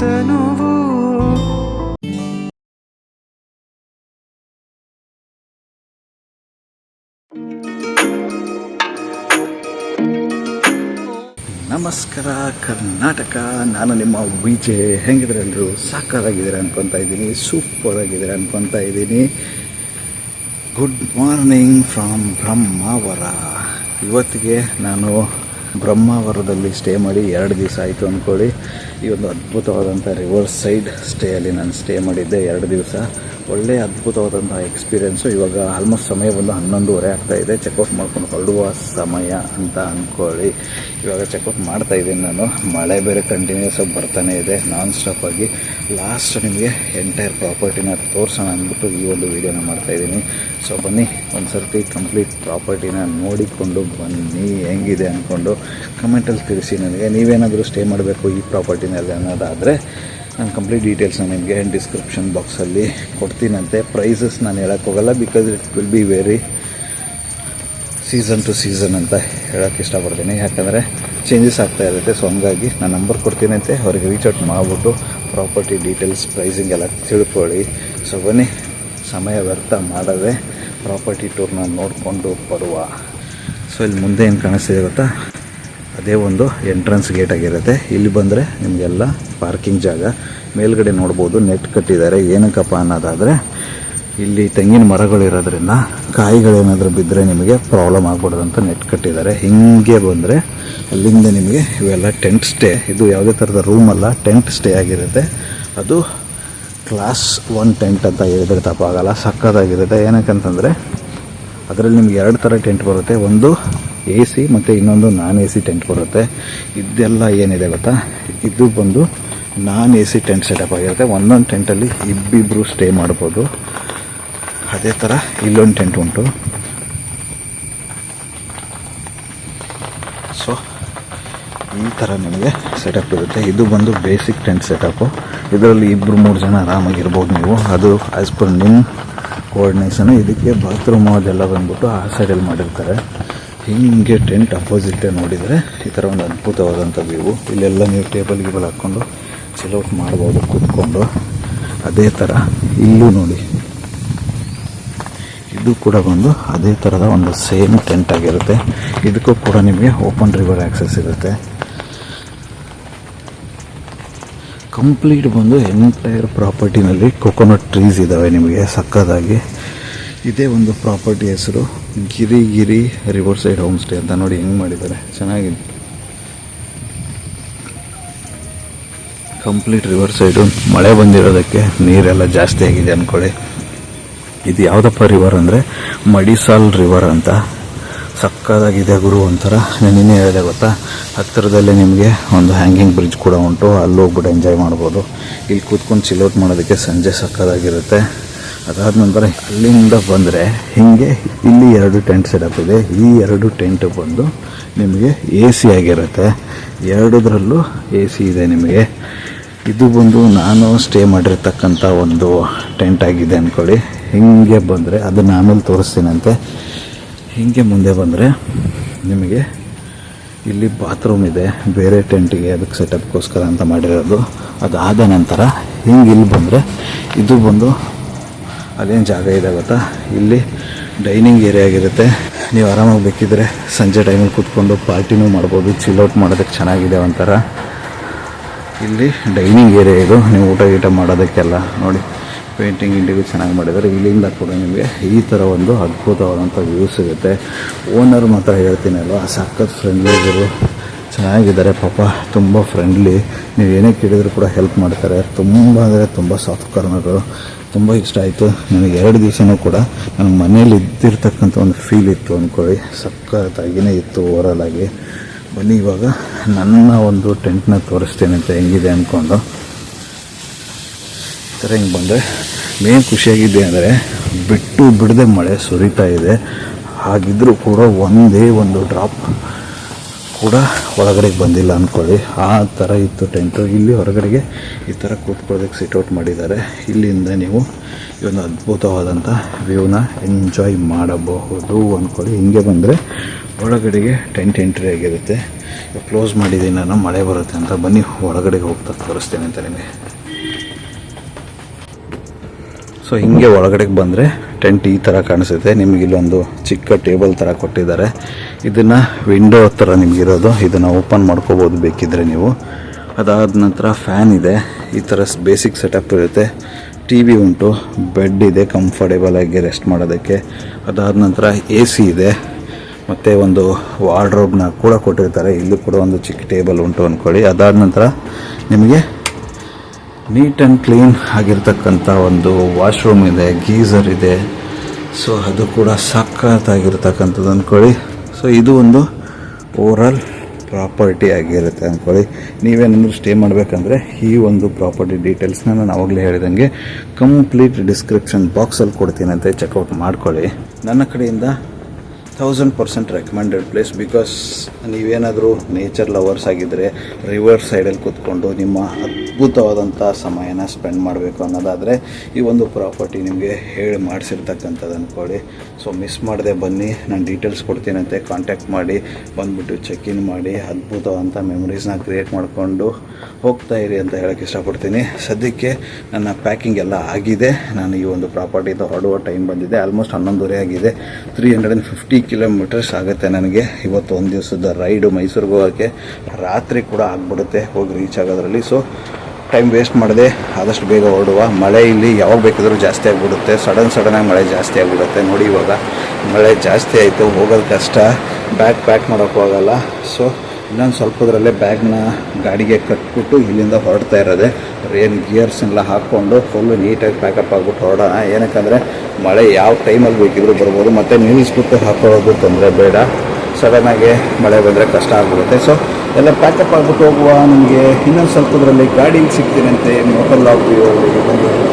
ನಮಸ್ಕಾರ, ಕರ್ನಾಟಕ. ನಾನು ನಿಮ್ಮ ವಿಜಯ್. ಹೆಂಗಿದ್ರೆ ಎಲ್ಲರೂ? ಸಾಕಾಗಿದ್ದೀರ ಅನ್ಕೊತಾ ಇದ್ದೀನಿ. ಸೂಪರ್ ಆಗಿದ್ದೀರ ಅನ್ಕೊತಾ ಇದ್ದೀನಿ. ಗುಡ್ ಮಾರ್ನಿಂಗ್ ಫ್ರಮ್ ಬ್ರಹ್ಮಾವರ ಇವತ್ತಿಗೆ ನಾನು ಬ್ರಹ್ಮಾವರದಲ್ಲಿ ಸ್ಟೇ ಮಾಡಿ ಎರಡು ದಿವಸ ಆಯಿತು ಅಂದ್ಕೊಳ್ಳಿ ಈ ಒಂದು ಅದ್ಭುತವಾದಂಥ ರಿವರ್ಸ್ ಸೈಡ್ ಸ್ಟೇಯಲ್ಲಿ ನಾನು ಸ್ಟೇ ಮಾಡಿದ್ದೆ ಎರಡು ದಿವಸ. ಒಳ್ಳೆಯ ಅದ್ಭುತವಾದಂತಹ ಎಕ್ಸ್ಪೀರಿಯೆನ್ಸು ಇವಾಗ ಆಲ್ಮೋಸ್ಟ್ ಸಮಯ ಬಂದು ಹನ್ನೊಂದುವರೆ ಆಗ್ತಾ ಇದೆ. ಚೆಕ್ಔಟ್ ಮಾಡ್ಕೊಂಡು ಹೊರಡುವ ಸಮಯ ಅಂತ ಅಂದ್ಕೊಳ್ಳಿ ಇವಾಗ ಚೆಕ್ಔಟ್ ಮಾಡ್ತಾ ಇದ್ದೀನಿ ನಾನು. ಮಳೆ ಬೇರೆ ಕಂಟಿನ್ಯೂಸ್ ಆಗಿ ಬರ್ತಾನೆ ಇದೆ. ನಾನ್ ಸ್ಟಾಪ್ ಆಗಿ. ಲಾಸ್ಟ್ ನಿಮಗೆ ಎಂಟೈರ್ ಪ್ರಾಪರ್ಟಿನ ತೋರಿಸೋಣ ಅಂದ್ಬಿಟ್ಟು ಈ ಒಂದು ವಿಡಿಯೋನ ಮಾಡ್ತಾ ಇದ್ದೀನಿ. ಸೊ ಬನ್ನಿ. ಒಂದು ಸರ್ತಿ ಕಂಪ್ಲೀಟ್ ಪ್ರಾಪರ್ಟಿನ ನೋಡಿಕೊಂಡು ಬನ್ನಿ. ಹೆಂಗಿದೆ ಅಂದ್ಕೊಂಡು ಕಮೆಂಟಲ್ಲಿ ತಿಳಿಸಿ ನನಗೆ. ನೀವೇನಾದರೂ ಸ್ಟೇ ಮಾಡಬೇಕು ಈ ಪ್ರಾಪರ್ಟಿನಲ್ಲಿ ಅನ್ನೋದಾದರೆ ನಾನು ಕಂಪ್ಲೀಟ್ ಡೀಟೇಲ್ಸ್ನ ನಿಮಗೆ ಡಿಸ್ಕ್ರಿಪ್ಷನ್ ಬಾಕ್ಸಲ್ಲಿ ಕೊಡ್ತೀನಂತೆ. ಪ್ರೈಸಸ್ ನಾನು ಹೇಳೋಕ್ಕೋಗಲ್ಲ because it will be very season to season ಅಂತ ಹೇಳೋಕ್ಕೆ ಇಷ್ಟಪಡ್ತೀನಿ. ಯಾಕಂದರೆ ಚೇಂಜಸ್ ಆಗ್ತಾ ಇರುತ್ತೆ ಸೊ ಹಂಗಾಗಿ ನಾನು ನಂಬರ್ ಕೊಡ್ತೀನಂತೆ. ಅವ್ರಿಗೆ ರೀಚ್ ಔಟ್ ಮಾಡಿಬಿಟ್ಟು ಪ್ರಾಪರ್ಟಿ ಡೀಟೇಲ್ಸ್ ಪ್ರೈಸಿಂಗ್ ಎಲ್ಲ ತಿಳ್ಕೊಳ್ಳಿ. ಸೊ ಬನ್ನಿ, ಸಮಯ ವ್ಯರ್ಥ ಮಾಡದೆ ಪ್ರಾಪರ್ಟಿ ಟೂರ್ನ ನೋಡಿಕೊಂಡು ಬರುವ. ಸೊ ಇಲ್ಲಿ ಮುಂದೆ ಏನು ಕಾಣಿಸ್ತಿದೆ ಗೊತ್ತಾ? ಅದೇ ಒಂದು ಎಂಟ್ರೆನ್ಸ್ ಗೇಟ್ ಆಗಿರುತ್ತೆ. ಇಲ್ಲಿ ಬಂದರೆ ನಿಮಗೆಲ್ಲ ಪಾರ್ಕಿಂಗ್ ಜಾಗ. ಮೇಲ್ಗಡೆ ನೋಡ್ಬೋದು ನೆಟ್ ಕಟ್ಟಿದ್ದಾರೆ. ಏನಕ್ಕಪ್ಪ ಅನ್ನೋದಾದರೆ, ಇಲ್ಲಿ ತೆಂಗಿನ ಮರಗಳಿರೋದ್ರಿಂದ ಕಾಯಿಗಳೇನಾದರೂ ಬಿದ್ದರೆ ನಿಮಗೆ ಪ್ರಾಬ್ಲಮ್ ಆಗ್ಬಾರ್ದು ಅಂತ ನೆಟ್ ಕಟ್ಟಿದ್ದಾರೆ. ಹಿಂಗೆ ಬಂದರೆ ಅಲ್ಲಿಂದ ನಿಮಗೆ ಇವೆಲ್ಲ ಟೆಂಟ್ ಸ್ಟೇ ಇದು ಯಾವುದೇ ಥರದ ರೂಮ್ ಅಲ್ಲ ಟೆಂಟ್ ಸ್ಟೇ ಆಗಿರುತ್ತೆ. ಅದು ಕ್ಲಾಸ್ ಒನ್ ಟೆಂಟ್ ಅಂತ ಹೇಳಿದ್ರೆ ತಪ್ಪಾಗಲ್ಲ, ಸಕ್ಕತ್ತಾಗಿರುತ್ತೆ. ಏನಕ್ಕಂತಂದರೆ, ಅದರಲ್ಲಿ ನಿಮ್ಗೆ ಎರಡು ಥರ ಟೆಂಟ್ ಬರುತ್ತೆ. ಒಂದು ಎ ಸಿ ಮತ್ತು ಇನ್ನೊಂದು ನಾನ್ ಎ ಸಿ ಟೆಂಟ್ ಬರುತ್ತೆ ಇದೆಲ್ಲ ಏನಿದೆ ಗೊತ್ತಾ? ಇದು ಬಂದು non A C tent setup ಆಗಿರುತ್ತೆ. ಒಂದೊಂದು ಟೆಂಟಲ್ಲಿ ಇಬ್ಬಿಬ್ಬರು ಸ್ಟೇ ಮಾಡ್ಬೋದು. ಅದೇ ಥರ ಇಲ್ಲೊಂದು ಟೆಂಟ್ ಉಂಟು. ಸೊ ಈ ಥರ ನಿಮಗೆ ಸೆಟಪ್ ಇರುತ್ತೆ. ಇದು ಬಂದು ಬೇಸಿಕ್ ಟೆಂಟ್ ಸೆಟಪ್ಪು ಇದರಲ್ಲಿ ಇಬ್ಬರು ಮೂರು ಜನ ಆರಾಮಾಗಿರ್ಬೋದು ನೀವು. ಅದು ಆ್ಯಸ್ ಪರ್ ನಿಮ್ಮ ಕೋಆರ್ಡಿನೇಷನು ಇದಕ್ಕೆ ಬಾತ್ರೂಮ್ ಅದೆಲ್ಲ ಬಂದ್ಬಿಟ್ಟು ಆ ಸೈಡಲ್ಲಿ ಮಾಡಿರ್ತಾರೆ. ಹೀಗೆ ಟೆಂಟ್ ಅಪೋಸಿಟ್ ನೋಡಿದರೆ ಈ ಥರ ಒಂದು ಅದ್ಭುತವಾದಂಥ ವ್ಯೂ ಇಲ್ಲೆಲ್ಲ ನೀವು ಟೇಬಲ್ ಗೀಬಲ್ ಹಾಕ್ಕೊಂಡು ಚಿಲೌಟ್ ಮಾಡ್ಬೋದು, ಕೂತ್ಕೊಂಡು. ಅದೇ ಥರ ಇಲ್ಲೂ ನೋಡಿ. ಇದು ಕೂಡ ಬಂದು ಅದೇ ಥರದ ಒಂದು ಸೇಮ್ ಟೆಂಟ್ ಆಗಿರುತ್ತೆ. ಇದಕ್ಕೂ ಕೂಡ ನಿಮಗೆ ಓಪನ್ ರಿವರ್ ಆ್ಯಕ್ಸಸ್ ಇರುತ್ತೆ. ಕಂಪ್ಲೀಟ್ ಬಂದು ಎಂಟೈರ್ ಪ್ರಾಪರ್ಟಿನಲ್ಲಿ ಕೊಕೊನಟ್ ಟ್ರೀಸ್ ಇದ್ದಾವೆ ನಿಮಗೆ, ಸಕ್ಕದಾಗಿ. ಇದೇ ಒಂದು ಪ್ರಾಪರ್ಟಿ ಹೆಸರು Giri Giri river side home stay ಅಂತ ನೋಡಿ ಹೆಂಗೆ ಮಾಡಿದ್ದಾರೆ. ಚೆನ್ನಾಗಿದೆ. Complete river side. ಮಳೆ ಬಂದಿರೋದಕ್ಕೆ ನೀರೆಲ್ಲ ಜಾಸ್ತಿ ಆಗಿದೆ ಅಂದ್ಕೊಳ್ಳಿ ಇದು ಯಾವುದಪ್ಪ ರಿವರ್ ಅಂದರೆ? ಮಡಿಸಾಲ್ ರಿವರ್ ಅಂತ. ಸಕ್ಕದಾಗಿದೆ ಗುರು ಒಂಥರ. ನಾನು ಇನ್ನೇ ಹೇಳಿದೆ ಗೊತ್ತಾ? ಹತ್ತಿರದಲ್ಲೇ ನಿಮಗೆ ಒಂದು ಹ್ಯಾಂಗಿಂಗ್ ಬ್ರಿಡ್ಜ್ ಕೂಡ ಉಂಟು. ಅಲ್ಲಿ ಹೋಗ್ಬಿಟ್ಟು ಎಂಜಾಯ್ ಮಾಡ್ಬೋದು. ಇಲ್ಲಿ ಕೂತ್ಕೊಂಡು ಚಿಲ್ಔಟ್ ಮಾಡೋದಕ್ಕೆ ಸಂಜೆ ಸಕ್ಕದಾಗಿರುತ್ತೆ ಅದಾದ ನಂತರ ಅಲ್ಲಿಂದ ಬಂದರೆ ಹೀಗೆ ಇಲ್ಲಿ ಎರಡು ಟೆಂಟ್ ಸೆಟಪ್ ಇದೆ. ಈ ಎರಡು ಟೆಂಟ್ ಬಂದು ನಿಮಗೆ ಎ ಸಿ ಆಗಿರುತ್ತೆ. ಎರಡರಲ್ಲೂ ಎ ಸಿ ಇದೆ ನಿಮಗೆ. ಇದು ಬಂದು ನಾನು ಸ್ಟೇ ಮಾಡಿರ್ತಕ್ಕಂಥ ಒಂದು ಟೆಂಟ್ ಆಗಿದೆ ಅಂದ್ಕೊಳ್ಳಿ ಹಿಂಗೆ ಬಂದರೆ ಅದನ್ನು ಆಮೇಲೆ ತೋರಿಸ್ತೀನಂತೆ. ಹೀಗೆ ಮುಂದೆ ಬಂದರೆ ನಿಮಗೆ ಇಲ್ಲಿ ಬಾತ್ರೂಮ್ ಇದೆ. ಬೇರೆ ಟೆಂಟಿಗೆ ಅದಕ್ಕೆ ಸೆಟಪ್ಗೋಸ್ಕರ ಅಂತ ಮಾಡಿರೋದು. ಅದಾದ ನಂತರ ಹಿಂಗೆ ಇಲ್ಲಿ ಬಂದರೆ ಇದು ಬಂದು ಅದೇನು ಜಾಗ ಇದೆ ಗೊತ್ತಾ? ಇಲ್ಲಿ ಡೈನಿಂಗ್ ಏರಿಯಾ ಆಗಿರುತ್ತೆ. ನೀವು ಆರಾಮಾಗಿ ಬೇಕಿದ್ರೆ ಸಂಜೆ ಟೈಮಲ್ಲಿ ಕೂತ್ಕೊಂಡು ಪಾರ್ಟಿನೂ ಮಾಡ್ಬೋದು ಚಿಲ್ಔಟ್ ಮಾಡೋದಕ್ಕೆ ಚೆನ್ನಾಗಿದೆ ಒಂಥರ. ಇಲ್ಲಿ ಡೈನಿಂಗ್ ಏರಿಯಾ ಇದು. ನೀವು ಊಟ ಗೀಟ ಮಾಡೋದಕ್ಕೆಲ್ಲ ನೋಡಿ, ಪೇಂಟಿಂಗ್ ಇಂಟಿಗೂ ಚೆನ್ನಾಗಿ ಮಾಡಿದ್ದಾರೆ. ಇಲ್ಲಿಂದ ಕೂಡ ನಿಮಗೆ ಈ ಥರ ಒಂದು ಅದ್ಭುತವಾದಂಥ ವ್ಯೂ ಸಿಗುತ್ತೆ. ಓನರ್ ಮಾತ್ರ ಹೇಳ್ತೀನಲ್ವ ಸಖತ್ ಫ್ರೆಂಡ್ಲಿ ಇದ್ದರು ಚೆನ್ನಾಗಿದ್ದಾರೆ ಪಾಪ, ತುಂಬ ಫ್ರೆಂಡ್ಲಿ ನೀವು ಏನೇ ಕೇಳಿದರೂ ಕೂಡ ಹೆಲ್ಪ್ ಮಾಡ್ತಾರೆ. ತುಂಬ ಅಂದರೆ ತುಂಬ ಸಾಫ್ಟ್ ಕಾರ್ನರು ತುಂಬ ಇಷ್ಟ ಆಯಿತು. ನನಗೆ ಎರಡು ದಿವಸನೂ ಕೂಡ ನನಗೆ ಮನೇಲಿ ಇದ್ದಿರ್ತಕ್ಕಂಥ ಒಂದು ಫೀಲ್ ಇತ್ತು ಅಂದ್ಕೊಳ್ಳಿ ಸಕ್ಕತ್ತಾಗಿಯೇ ಇತ್ತು ಓವರಾಲ್ ಆಗಿ. ಬನ್ನಿ, ಇವಾಗ ನನ್ನ ಒಂದು ಟೆಂಟ್ನ ತೋರಿಸ್ತೇನೆ ಅಂತ ಹೆಂಗಿದೆ ಅಂದ್ಕೊಂಡು ಈ ಥರ ಹಿಂಗೆ ಬಂದರೆ ಮೇನ್ ಖುಷಿಯಾಗಿದ್ದೆ ಅಂದರೆ ಬಿಟ್ಟು ಬಿಡದೆ ಮಳೆ ಸುರಿತಾ ಇದೆ. ಹಾಗಿದ್ದರೂ ಕೂಡ ಒಂದೇ ಒಂದು ಡ್ರಾಪ್ ಕೂಡ ಒಳಗಡೆಗೆ ಬಂದಿಲ್ಲ ಅಂದ್ಕೊಳ್ಳಿ ಆ ಥರ ಇತ್ತು ಟೆಂಟು. ಇಲ್ಲಿ ಹೊರಗಡೆಗೆ ಈ ಥರ ಕೂತ್ಕೊಳ್ಳೋದಕ್ಕೆ ಸಿಟ್ಔಟ್ ಮಾಡಿದ್ದಾರೆ. ಇಲ್ಲಿಂದ ನೀವು ಈ ಒಂದು ಅದ್ಭುತವಾದಂಥ ವ್ಯೂನ ಎಂಜಾಯ್ ಮಾಡಬಹುದು ಅಂದ್ಕೊಳ್ಳಿ ಹಿಂಗೆ ಬಂದರೆ ಒಳಗಡೆಗೆ ಟೆಂಟ್ ಎಂಟ್ರಿ ಆಗಿರುತ್ತೆ. ಕ್ಲೋಸ್ ಮಾಡಿದ್ದೀನಿ ನಾನು ಮಳೆ ಬರುತ್ತೆ ಅಂತ ಬನ್ನಿ. ಒಳಗಡೆಗೆ ಹೋಗ್ತಾ ತೋರಿಸ್ತೇನೆ ಅಂತ ನಿಮಗೆ. ಸೊ ಹಿಂಗೆ ಒಳಗಡೆಗೆ ಬಂದರೆ ಟೆಂಟ್ ಈ ಥರ ಕಾಣಿಸುತ್ತೆ. ನಿಮಗೆ ಇಲ್ಲೊಂದು ಚಿಕ್ಕ ಟೇಬಲ್ ಥರ ಕೊಟ್ಟಿದ್ದಾರೆ. ಇದನ್ನು ವಿಂಡೋ ಥರ ನಿಮಗಿರೋದು. ಇದನ್ನು ಓಪನ್ ಮಾಡ್ಕೋಬೋದು ಬೇಕಿದ್ದರೆ ನೀವು. ಅದಾದ ನಂತರ ಫ್ಯಾನ್ ಇದೆ. ಈ ಥರ ಬೇಸಿಕ್ ಸೆಟಪ್ ಇರುತ್ತೆ. ಟಿ ವಿ ಉಂಟು. ಬೆಡ್ ಇದೆ. ಕಂಫರ್ಟೇಬಲ್ ಆಗಿ ರೆಸ್ಟ್ ಮಾಡೋದಕ್ಕೆ. ಅದಾದ ನಂತರ ಎ ಸಿ ಇದೆ. ಮತ್ತು ಒಂದು ವಾರ್ಡ್ರೋಬ್ನ ಕೂಡ ಕೊಟ್ಟಿರ್ತಾರೆ. ಇಲ್ಲೂ ಕೂಡ ಒಂದು ಚಿಕ್ಕ ಟೇಬಲ್ ಉಂಟು ಅಂದ್ಕೊಳ್ಳಿ ಅದಾದ ನಂತರ ನಿಮಗೆ ನೀಟ್ ಆ್ಯಂಡ್ ಕ್ಲೀನ್ ಆಗಿರ್ತಕ್ಕಂಥ ಒಂದು ವಾಶ್ರೂಮ್ ಇದೆ, ಗೀಸರ್ ಇದೆ. ಸೊ ಅದು ಕೂಡ ಸಖತ್ತಾಗಿರ್ತಕ್ಕಂಥದ್ದು ಅಂದ್ಕೊಳ್ಳಿ. ಸೊ ಇದು ಒಂದು ಓವರಾಲ್ ಪ್ರಾಪರ್ಟಿ ಆಗಿರುತ್ತೆ ಅಂದ್ಕೊಳ್ಳಿ. ನೀವೇನಾದರೂ ಸ್ಟೇ ಮಾಡಬೇಕಂದ್ರೆ ಈ ಒಂದು ಪ್ರಾಪರ್ಟಿ ಡೀಟೇಲ್ಸ್ನ ನಾನು ಆವಾಗಲೇ ಹೇಳಿದಂಗೆ ಕಂಪ್ಲೀಟ್ ಡಿಸ್ಕ್ರಿಪ್ಷನ್ ಬಾಕ್ಸಲ್ಲಿ ಕೊಡ್ತೀನಂತೆ. ಚೆಕ್ಔಟ್ ಮಾಡ್ಕೊಳ್ಳಿ. ನನ್ನ ಕಡೆಯಿಂದ thousand percent recommended place because ನೀವೇನಾದರೂ ನೇಚರ್ ಲವರ್ಸ್ ಆಗಿದ್ದರೆ ರಿವರ್ ಸೈಡಲ್ಲಿ ಕೂತ್ಕೊಂಡು ನಿಮ್ಮ ಅದ್ಭುತವಾದಂಥ ಸಮಯನ ಸ್ಪೆಂಡ್ ಮಾಡಬೇಕು ಅನ್ನೋದಾದರೆ ಈ ಒಂದು ಪ್ರಾಪರ್ಟಿ ನಿಮಗೆ ಹೇಳಿ ಮಾಡಿಸಿರ್ತಕ್ಕಂಥದ್ದು ಅಂದ್ಕೊಳ್ಳಿ ಸೊ ಮಿಸ್ ಮಾಡದೆ ಬನ್ನಿ, ನಾನು ಡೀಟೇಲ್ಸ್ ಕೊಡ್ತೀನಂತೆ ಕಾಂಟ್ಯಾಕ್ಟ್ ಮಾಡಿ, ಬಂದುಬಿಟ್ಟು ಚೆಕ್ ಇನ್ ಮಾಡಿ, ಅದ್ಭುತವಾದಂಥ ಮೆಮೊರೀಸ್ನ ಕ್ರಿಯೇಟ್ ಮಾಡಿಕೊಂಡು ಹೋಗ್ತಾ ಇರಿ ಅಂತ ಹೇಳೋಕ್ಕೆ ಇಷ್ಟಪಡ್ತೀನಿ. ಸದ್ಯಕ್ಕೆ ನನ್ನ ಪ್ಯಾಕಿಂಗ್ ಎಲ್ಲ ಆಗಿದೆ. ನಾನು ಈ ಒಂದು ಪ್ರಾಪರ್ಟಿದು ಹೊರಡುವ ಟೈಮ್ ಬಂದಿದೆ. ಆಲ್ಮೋಸ್ಟ್ ಹನ್ನೊಂದುವರೆ ಆಗಿದೆ. Three hundred and fifty kilometres ಆಗುತ್ತೆ ನನಗೆ. ಇವತ್ತು ಒಂದು ದಿವಸದ ರೈಡು ಮೈಸೂರಿಗೆ ಹೋಗೋಕ್ಕೆ ರಾತ್ರಿ ಕೂಡ ಆಗಿಬಿಡುತ್ತೆ. ಹೋಗಿ ರೀಚ್ ಆಗೋದ್ರಲ್ಲಿ. ಸೊ ಟೈಮ್ ವೇಸ್ಟ್ ಮಾಡದೆ ಆದಷ್ಟು ಬೇಗ ಹೊರಡುವ. ಮಳೆ ಇಲ್ಲಿ ಯಾವಾಗ ಬೇಕಾದರೂ ಜಾಸ್ತಿ ಆಗಿಬಿಡುತ್ತೆ. ಸಡನ್ ಸಡನ್ನಾಗಿ ಮಳೆ ಜಾಸ್ತಿ ಆಗಿಬಿಡುತ್ತೆ. ನೋಡಿ ಇವಾಗ ಮಳೆ ಜಾಸ್ತಿ ಆಯಿತು. ಹೋಗೋದು ಕಷ್ಟ. ಬ್ಯಾಗ್ ಪ್ಯಾಕ್ ಮಾಡೋಕ್ಕೂ ಆಗಲ್ಲ ಸೊ ಇನ್ನೊಂದು ಸ್ವಲ್ಪದರಲ್ಲೇ ಬ್ಯಾಗ್ನ ಗಾಡಿಗೆ ಕಟ್ಬಿಟ್ಟು ಇಲ್ಲಿಂದ ಹೊರಡ್ತಾ ಇರೋದೆ. ರೇನ್ ಗಿಯರ್ಸ್ ಎಲ್ಲ ಹಾಕ್ಕೊಂಡು ಫುಲ್ಲು ನೀಟಾಗಿ ಪ್ಯಾಕಪ್ ಆಗ್ಬಿಟ್ಟು ಹೊರಡೋಣ. ಏನಕ್ಕಂದರೆ, ಮಳೆ ಯಾವ ಟೈಮಲ್ಲಿ ಬೇಕಿದ್ರೂ ಬರ್ಬೋದು. ಮತ್ತು ನಿಲ್ಲಿಸ್ಬಿಟ್ಟು ಹಾಕೊಳ್ಳೋದು ತೊಂದರೆ ಬೇಡ. ಸಡನ್ನಾಗಿ ಮಳೆ ಬಂದರೆ ಕಷ್ಟ ಆಗ್ಬಿಡುತ್ತೆ. ಸೊ ಎಲ್ಲ ಪ್ಯಾಕಪ್ ಆಗ್ಬಿಟ್ಟು ಹೋಗುವ. ನಿಮಗೆ ಇನ್ನೊಂದು ಸ್ವಲ್ಪದರಲ್ಲಿ ಗಾಡಿ ಸಿಗ್ತೀನಂತೆ ಮೋಟರ್ ಲಾಕ್ ಬಂದು